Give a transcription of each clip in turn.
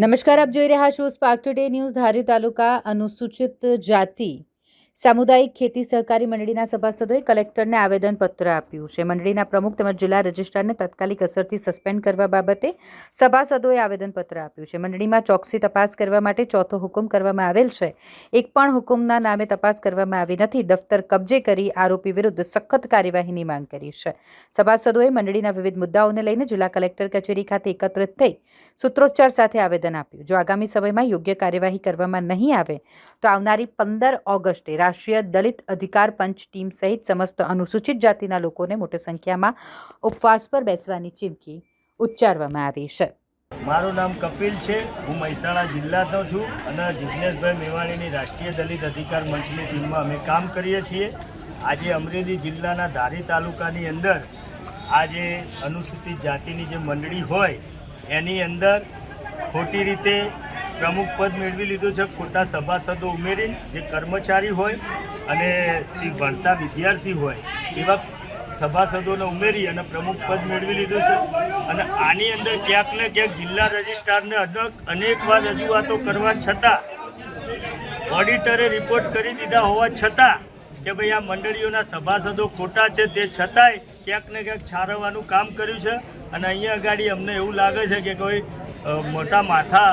નમસ્કાર આપ જોઈ રહ્યા છો સ્પાર્ક ટુડે ન્યૂઝ ધારી તાલુકા અનુસૂચિત જાતિ. સામુદાયિક ખેતી સહકારી મંડળીના સભાસદોએ કલેક્ટરને આવેદનપત્ર આપ્યું છે. મંડળીના પ્રમુખ તેમજ જિલ્લા રજિસ્ટ્રારને તાત્કાલિક અસરથી સસ્પેન્ડ કરવા બાબતે સભાસદોએ આવેદનપત્ર આપ્યું છે. મંડળીમાં ચોકસી તપાસ કરવા માટે ચોથો હુકમ કરવામાં આવેલ છે. એક પણ હુકમના નામે તપાસ કરવામાં આવી નથી. દફતર કબજે કરી આરોપી વિરુદ્ધ સખત કાર્યવાહીની માંગ કરી છે. સભાસદોએ મંડળીના વિવિધ મુદ્દાઓને લઈને જિલ્લા કલેક્ટર કચેરી ખાતે એકત્રિત થઈ સૂત્રોચ્ચાર સાથે આવેદન આપ્યું. જો આગામી સમયમાં યોગ્ય કાર્યવાહી કરવામાં નહીં આવે તો આવનારી પંદર ઓગસ્ટે રાષ્ટ્રીય દલિત અધિકાર પંચ ટીમ સહિત સમસ્ત અનુસૂચિત જાતિના લોકોને મોટી સંખ્યામાં ઉપવાસ પર બેસવાની ચીમકી ઉચ્ચારવામાં આવી છે. મારું નામ કપિલ છે. હું મહેસાણા જિલ્લાનો છું અને જિજ્ઞેશભાઈ મેવાણીની રાષ્ટ્રીય દલિત અધિકાર મંચની ટીમમાં અમે કામ કરીએ છીએ. આજે અમરેલી જિલ્લાના ધારી તાલુકાની અંદર આજે અનુસૂચિત જાતિની જે મંડળી હોય, એની અંદર ખોટી રીતે પ્રમુખ પદ મેળવી લીધું છે. ખોટા સભાસદો ઉમેરી જે કર્મચારી હોય અને શ્રી ભણતા વિદ્યાર્થી હોય, એવા સભાસદોને ઉમેરી અને પ્રમુખ પદ મેળવી લીધું છે. અને આની અંદર ક્યાંક ને ક્યાંક જિલ્લા રજિસ્ટ્રારને અનેક, અનેકવાર રજૂઆતો કરવા છતાં, ઓડિટરે રિપોર્ટ કરી દીધા હોવા છતાં કે ભાઈ આ મંડળીઓના સભાસદો ખોટા છે, તે છતાંય ક્યાંક ને ક્યાંક છારવવાનું કામ કર્યું છે. અને અહીંયા આગળ અમને એવું લાગે છે કે કોઈ મોટા માથા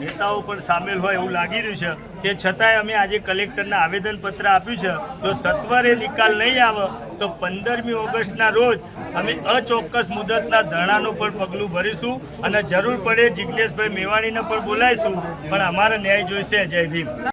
નેતાઓ પણ સામેલ હોય એવું લાગી રહ્યું છે તે છતાંય અમે આજે કલેક્ટરને આવેદનપત્ર આપ્યું છે. જો સત્વરે નિકાલ નહીં આવે, તો પંદરમી ઓગસ્ટના રોજ અમે અચોક્કસ મુદતના ધરણાનું પણ પગલું ભરીશું અને જરૂર પડે જિજ્ઞેશભાઈ મેવાણીને પણ બોલાવીશું. પણ અમારે ન્યાય જોઈશે, જય ભીમ.